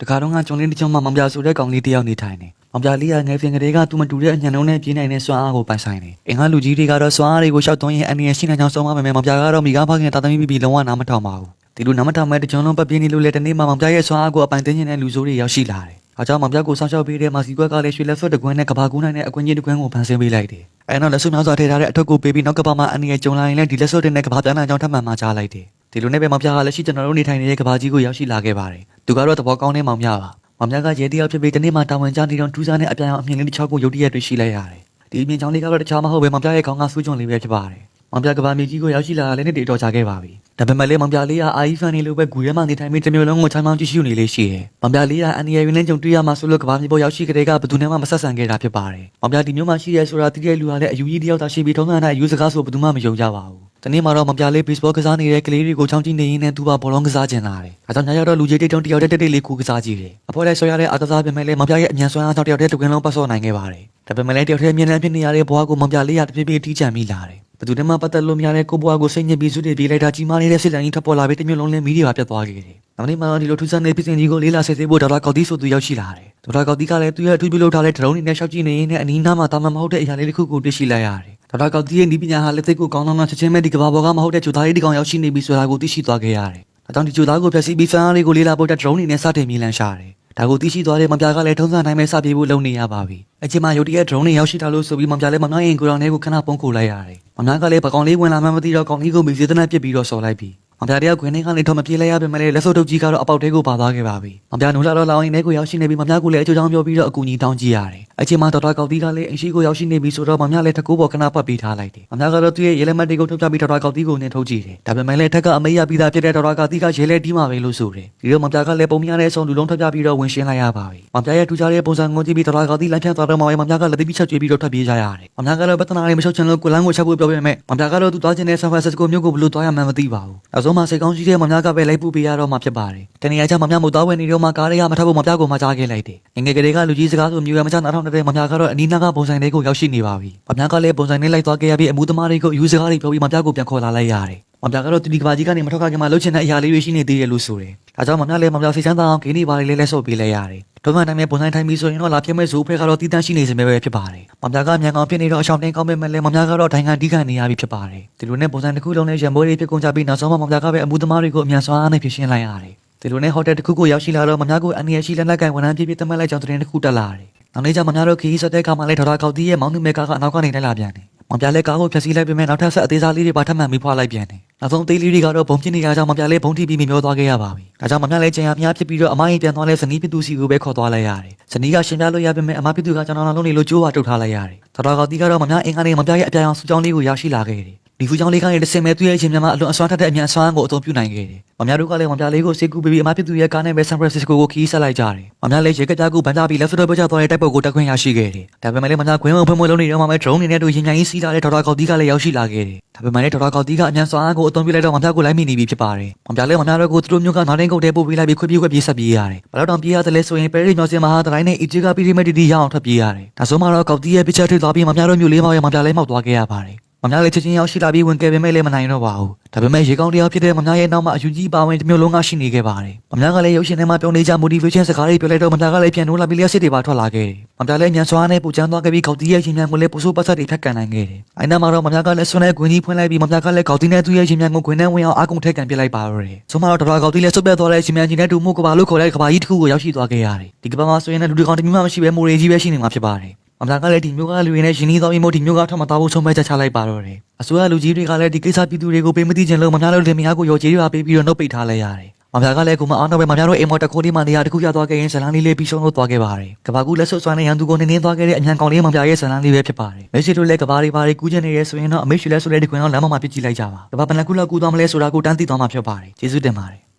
တခါတော့ကကျွန်လေးတစ်ချောင်းမှာမောင်ပြဆိုတဲ့ကောင်လေးတစ်ယောက်နေထိုင်နေမောင်ပြလေးကငယ်ဖင်ကလေးကသူမတူတဲ့အညံလုံးနဲ့ပြင်းနိုင်တဲ့စွမ်းအားကိုပိုင်ဆိုင်နေအင်္ဂါလူကြီးတွေကတော့စွမ်းအားတွေကိုရှောက်သွင်းရင်အန္တရာယ်ရှိနိုင်ကြောင်းဆုံးမမယ်မောင်ပြကတော့မိကားဖခင်တာသမီပြီးပြီးလုံးဝနားမထောင်ပါဘူးဒီလိုနားမထောင်မဲ့တချောင်းလုံးပတ်ပြင်းနေလို့လေတနေ့မှမောင်ပြရဲ့စွမ်းအားကိုအပိုင်သိမ်းနေတဲ့လူဆိုးတွေရောက်ရှိလာတယ်အားကြောင့်မောင်ပြကိုစောင့်ရှောက်ပေးတဲ့မာစီကွက်ကလည်းရွှေလက်စွပ်တကွန်းနဲ့ကဘာကူးနိုင်တဲ့အကွင်းကြီးတကွန်းကိုဖန်ဆင်းပေးလိုက်တယ်အဲနောက်လက်စွပ်များစွာထည့်ထားတဲ့အထုပ်ကိုပေးပြီးနောက်ကဘာမှာအန္တရာယ်ကြုံလာရင်လည်းဒီလက်စွပ်တွေနဲ့ကဘာပြန်လာကြောင်းထပ်မံမှာကြားလိုက်တယ်ဒီလိုနဲ့ပဲမောင်ပြကလက်ရှိကျွန်တော်တို့နေထိုင်နေတဲ့ကဘာကြီးကိုရောက်ရှိလာခဲ့ပါတယ် သူကတော့သဘောကောင်းတဲ့မောင်ပြပါ။မောင်မြကရဲတယောက်ဖြစ်ပြီးတနေ့မှတာဝန်ကျနေတော့ထူးဆန်းတဲ့အပြန်အမြင်လေးတစ်ချောင်းကိုရုတ်တရက်တွေ့ရှိလိုက်ရတယ်။ဒီအမြင်ချောင်းလေးကတော့တခြားမဟုတ်ပဲမောင်ပြရဲ့ခေါင်းကစူးကျွန်းလေးပဲဖြစ်ပါတယ်။မောင်ပြကဘာမြေကြီးကိုရောက်ရှိလာတာလည်းနှစ်တည်တော်ကြခဲ့ပါပြီ။ဒါပေမဲ့လည်းမောင်ပြလေးကအာအီဖန်နေလိုပဲဂူထဲမှာနေထိုင်ပြီးတစ်မျိုးလုံးကိုချမ်းမောင်းကြည့်ရှုနေလေးရှိတယ်။မောင်ပြလေးကအန်နီယယ်ရင်းနဲ့ကြုံတွေ့ရမှာဆိုလို့ကဘာမြေပေါ်ရောက်ရှိကြတဲ့ကဘယ်သူနဲ့မှမဆက်ဆံခဲ့တာဖြစ်ပါတယ်။မောင်ပြဒီမျိုးမှရှိရဲဆိုတာတတိယလူကလည်းအယူကြီးတယောက်သာရှိပြီးထုံးစံတဲ့အယူစကားဆိုဘယ်သူမှမယုံကြပါဘူး။ တနေ့မှာတော့မပြလေး baseball ကစားနေတဲ့ကလေးတွေကိုချောင်းကြည့်နေရင်းနဲ့သူကဘောလုံးကစားကျင်လာတယ်။အဲကြောင့်ညရောက်တော့လူကြီးတိတ်တုံးတယောက်တက်တက်လေးကူကစားကြည့်တယ်။အဖွဲလိုက်ဆွဲရတဲ့အားကစားပြင်မဲ့လေးမပြရဲ့အမြန်ဆွမ်းအားကြောင့်တယောက်တည်းတကွင်းလုံးပတ်ဆော့နိုင်ခဲ့ပါတယ်။ဒါပေမဲ့လည်းတယောက်တည်းအမြင်နဲ့ဖြစ်နေရတဲ့ဘွားကိုမပြလေးရတဖြည်းဖြည်းတီးချန်မိလာတယ်။ဘယ်သူတည်းမှပတ်သက်လို့မရတဲ့ကိုဘွားကိုစိတ်ညစ်ပြီးစုတည်ပြေးလိုက်တာကြီးမားနေတဲ့စစ်တမ်းကြီးထပ်ပေါ်လာပြီးတမျိုးလုံးလင်းမီးတွေပါပြတ်သွားခဲ့တယ်။နောက်နေ့မှတော့ဒီလိုထူးဆန်းတဲ့ပြည်စင်ကြီးကိုလေးလာစစ်ဆေးဖို့ဒေါက်တာကောက်တီဆိုသူရောက်ရှိလာတယ်။ဒေါက်တာကောက်တီကလည်းသူ့ရဲ့အထူးပြုလုပ်ထားတဲ့ဒရုန်းတွေနဲ့ရှောက်ကြည့်နေရင်းနဲ့အနီးနားမှာတာမန်မဟုတ်တဲ့အရာလေးတစ်ခုကိုတွေ့ရှိလိုက်ရတယ်။ ဒေါက်တာကောက်တီရဲ့ဤပညာဟာလက်သိကိုကောင်းကောင်းနဲ့ချက်ချင်းပဲဒီကဘာပေါ်ကမဟုတ်တဲ့ဂျိုသားလေးတစ်ကောင်ရောက်ရှိနေပြီဆိုတာကိုသိရှိသွားခဲ့ရတယ်။ဒါကြောင့်ဒီဂျိုသားကိုဖျက်ဆီးပြီးဖန်အားလေးကိုလေးလာဖို့တဲ့ဒရုန်းတွေနဲ့စတင်မြေလန်းရှာတယ်။ဒါကိုသိရှိသွားတဲ့မပြားကလည်းထုံးစံတိုင်းပဲစပြေးဖို့လုပ်နေရပါပြီ။အချိန်မှရုတ်တရက် drone တွေရောက်ရှိတာလို့ဆိုပြီးမပြားလည်းမနှောင်းရင်ကိုရောင်လေးကိုခဏပုံခိုလိုက်ရတယ်။မနှောင်းကလည်းပကောင်လေးဝင်လာမှမသိတော့ကောင်လေးကိုမိစေတနက်ပစ်ပြီးတော့ဆော်လိုက်ပြီ။ မပြားတယောက်ခွင်းထဲကနေတော့မပြေးလိုက်ရပြင်မဲ့လက်စုပ်တုပ်ကြီးကတော့အပေါက်တဲကိုပါသွားခဲ့ပါပြီ။မပြားနိုးလာတော့လောင်ရင်ထဲကိုရောက်ရှိနေပြီးမပြားကိုလည်းအချိုးချောင်းပြောပြီးတော့အကူကြီးတောင်းကြည့်ရတယ်။အချိန်မှဒေါက်တာကောက်တီကလည်းအရှိကိုရောက်ရှိနေပြီဆိုတော့မပြားလည်းတကူပေါ်ခဏပတ်ပေးထားလိုက်တယ်။မပြားကတော့သူ့ရဲ့ရဲလက်မှတ်တွေကိုထုတ်ပြပြီးဒေါက်တာကောက်တီကိုနင်းထုတ်ကြည့်တယ်။ဒါပေမဲ့လည်းထက်ကအမေးရပြီးသားဖြစ်တဲ့ဒေါက်တာကောက်တီကရဲလဲတီးမှာပဲလို့ဆိုတယ်။ဒီတော့မပြားကလည်းပုံမြင်ရတဲ့အဆုံးလူလုံးထုတ်ပြပြီးတော့ဝင်ရှင်းလိုက်ရပါပြီ။မပြားရဲ့ထူးခြားတဲ့ပုံစံကိုကြည့်ပြီးဒေါက်တာကောက်တီလမ်းဖြတ်သွားတော့မှမပြားကလည်းတိပိချက်ကျွေးပြီးတော့ထွက်ပြေးကြရတယ်။မပြားကတော့ပတနာလေးမရှုပ်ချင်လို့ကိုလန်းကိုချက်ဖို့ပြောပြမယ်။မပြားကတော့သူသွားချင်တဲ့ဆန်ဖရန်စစ္စကိုမြို့ကိုဘယ်လိုသွားရမှန်းမသိပါဘူး။နောက်ဆုံးမှစိတ်ကောင်းရှိတဲ့မပြားကပဲလိုက်ပူပေးရတော့မှဖြစ်ပါတယ်။တနေရာကျမပြားမတော်ဝင်နေတော့မှကားတွေကမထပ်ဖို့မပြားကိုမကြားခဲ့လိုက်တယ်။ငငယ်ကလေးကလူကြီးစကားဆိုမျိုးရမချနားထောင်တဲ့မပြားကတော့အနီးနားကပုံစံလေးကိုရောက်ရှိနေပါပြီ။မပြားကလည်းပုံစံလေးလိုက်သွားခဲ့ရပြီးအမှုသမားတွေကိုယူစကားတွေပြောပြီးမပြားကိုပြန်ခေါ်လာလိုက်ရတယ်။မပြားကတော့တူဒီကဘာကြီးကနေမထွက်ခါခင်မှာလှုပ်ချင်တဲ့အရာလေးတွေရှိနေသေးတယ်လို့ဆိုတယ်။ဒါကြောင့်မပြားလည်းမပြားစိတ်ချမ်းသာအောင်ဂိမ်းတွေပါလေးလေးလဲဆော့ပေးလိုက်ရတယ်။ ဒုမှန်တိုင်းပဲပုံစံထိုင်ပြီးဆိုရင်တော့လာပြမဲ့ဇိုးဖဲကတော့တည်တန်းရှိနေစမြဲပဲဖြစ်ပါတယ်။မပြားကမြန်ကောင်ဖြစ်နေတော့အရှောင်းတင်းကောင်းပေမဲ့လည်းမပြားကတော့ဒိုင်ကန်တီးကန်နေရပြီဖြစ်ပါတယ်။ဒီလိုနဲ့ပုံစံတစ်ခုလုံးနဲ့ရံမိုးလေးဖြစ်ကုန်ကြပြီးနောက်ဆုံးမှမပြားကပဲအမှုသမားတွေကိုအမြန်စွာအားနဲ့ဖြစ်ရှင်းလိုက်ရတယ်။ဒီလိုနဲ့ဟိုတယ်တစ်ခုကိုရောက်ရှိလာတော့မများကိုအန်ရရှိလက်လက်ကန်ဝန်ထမ်းပြည့်ပြည့်သတ်မှတ်လိုက်ကြောင်းသတင်းတစ်ခုတက်လာတယ်။နောက်နေ့ကျမများတို့ခီးဆက်တဲ့အခါမှာလည်းဒေါက်တာကောက်တီရဲ့မောင်နှမကားကအနောက်ကနေလိုက်လာပြန်တယ်။မပြလဲကားကိုဖျက်ဆီးလိုက်ပေမဲ့နောက်ထပ်ဆက်အသေးစားလေးတွေပါထပ်မံပြီးဖွာလိုက်ပြန်တယ်။ နောက်ဆုံးသေးလေးတွေကတော့ဘုံပြင်းနေကြကြောင်းမပြလဲဘုံထိပြီးမျောသွားခဲ့ရပါပြီ။ဒါကြောင့်မပြလဲကြံရမြားဖြစ်ပြီးတော့အမကြီးပြန်သွားလဲဇနီးပြတူစီကိုပဲခေါ်သွားလိုက်ရတယ်။ဇနီးကရှင်ပြလို့ရပေမဲ့အမပြတူကကျွန်တော်လုံးလေးလိုကြိုးဝတုတ်ထားလိုက်ရတယ်။ဒေါက်တာကောက်တီကတော့မများအင်္ဂါနေ့မပြရဲ့အပြာရောင်စူကြောင်းလေးကိုရရှိလာခဲ့တယ်။ ဒီဖူကြောင့်လေးကနေတစ်စင်မဲ့သူ့ရဲ့အချင်းများမှာအလွန်အစွမ်းထက်တဲ့အမြန်အစွမ်းကိုအသုံးပြုနိုင်ခဲ့တယ်။မများတို့ကလည်းမပြလေးကိုစေကူပြီးအမဖြစ်သူရဲ့ကားနဲ့ပဲဆန်ဖရန်စစ္စကိုကိုခီးဆက်လိုက်ကြတယ်။မများလည်းရေကကြကိုဗန်တာပြီးလက်စတော့ပြချသွားတဲ့တိုက်ပုတ်ကိုတက်ခွင့်ရရှိခဲ့တယ်။ဒါပေမဲ့လည်းမများခွင်းဝင်ဖွင့်ဖွင့်လုံးနေတော့မှပဲ drone နေနဲ့တူရင်ညာကြီးစီးလာတဲ့ဒေါက်တာကောက်တီကလည်းရောက်ရှိလာခဲ့တယ်။ဒါပေမဲ့လည်းဒေါက်တာကောက်တီကအမြန်စွမ်းကိုအသုံးပြုလိုက်တော့မများကိုလိုက်မိနေပြီဖြစ်ပါတယ်။မများလည်းမများတို့ကိုသူတို့မျိုးကနားတင်းကုတ်တဲပို့ပေးလိုက်ပြီးခွေပြေးခွေပြေးဆက်ပြေးရတယ်။ဘလောက်တောင်ပြေးရတယ်လဲဆိုရင်ပဲရီညောစင်မဟာတတိုင်းနဲ့အီဂျီကပီရီမက်တီတီရအောင်ထွက်ပြေးရတယ်။ဒါဆိုမှတော့ကောက်တီရဲ့ပစ်ချက်ထိသွားပြီးမများတို့မျိုးလေးမောင်ရဲ့မများလေးမောက်သွားခဲ့ရပါတယ်။ မများလေးချက်ချင်းရောက်ရှိလာပြီးဝင်ခဲ့ပေမဲ့လည်းမနိုင်တော့ပါဘူး။ဒါပေမဲ့ရေကောင်းတရားဖြစ်တဲ့မများရဲ့နောက်မှာအယူကြီးပါဝင်တစ်မျိုးလုံးကရှိနေခဲ့ပါတယ်။မများကလည်းရုပ်ရှင်ထဲမှာပြောနေကြ motivation စကားတွေပြောလိုက်တော့မများကလည်းပြန်နိုးလာပြီးလျှက်စစ်တွေပါထွက်လာခဲ့တယ်။မများလည်းညံစွာနဲ့ပူချမ်းသွားခဲ့ပြီးကောက်တီရဲ့ရှင်မြန်ကိုလည်းပူဆိုးပတ်သက်တွေထက်ကန်နိုင်ခဲ့တယ်။အိုင်နာမှာတော့မများကလည်းဆွနဲ့ဂွင်းကြီးဖွင့်လိုက်ပြီးမများကလည်းကောက်တီနဲ့သူ့ရဲ့ရှင်မြန်ကိုဂွင်းနဲ့ဝင်အောင်အကုန်ထက်ကန်ပြလိုက်ပါတော့တယ်။ဆိုမှတော့ဒေါက်တာကောက်တီလည်းဆုတ်ပြတ်သွားတဲ့ရှင်မြန်ကြီးနဲ့တူမှုကဘာလို့ခေါ်တဲ့ကဘာကြီးတစ်ခုကိုရောက်ရှိသွားခဲ့ရတယ်။ဒီကဘာမှာဆိုရင်လည်းလူတစ်ကောင်တစ်မျိုးမှမရှိဘဲမိုရီကြီးပဲရှိနေမှာဖြစ်ပါတယ်။ အမလာကလည်းဒီမျိုးကလူတွေနဲ့ရှင်နီးသောမျိုးဒီမျိုးကထမသားဖို့ဆုံးဖြတ်ချက်ချလိုက်ပါတော့တယ်။အစိုးရလူကြီးတွေကလည်းဒီကိစ္စပြည်သူတွေကိုပေးမသိချင်လို့မများလို့လင်မယားကိုရောကြေးရွာပေးပြီးတော့နှုတ်ပိတ်ထားလိုက်ရတယ်။မများကလည်းကိုမအောင်တော့ပဲမများတို့အိမ်မော်တခိုးလေးမှနေရာတစ်ခုရသွားခဲ့ရင်ဇလန်းလေးလေးပြီးရှုံးလို့သွားခဲ့ပါတယ်။ကဘာကူလက်ဆွတ်ဆွမ်းတဲ့ရန်သူကိုနင်းနေသွားခဲ့တဲ့အញ្ញံကောင်လေးမများရဲ့ဇလန်းလေးပဲဖြစ်ပါတယ်။မရှိလို့လည်းကဘာတွေဘာတွေကူးချင်နေရဲဆိုရင်တော့အမေရှိလဲဆိုလဲဒီကွင်းတော့လမ်းမမှာပြစ်ကြည့်လိုက်ကြပါ။ကဘာဘယ်နှခုလောက်ကူးသွားမလဲဆိုတာကိုတန်းသိသွားမှာဖြစ်ပါတယ်။ကျေးဇူးတင်ပါတယ်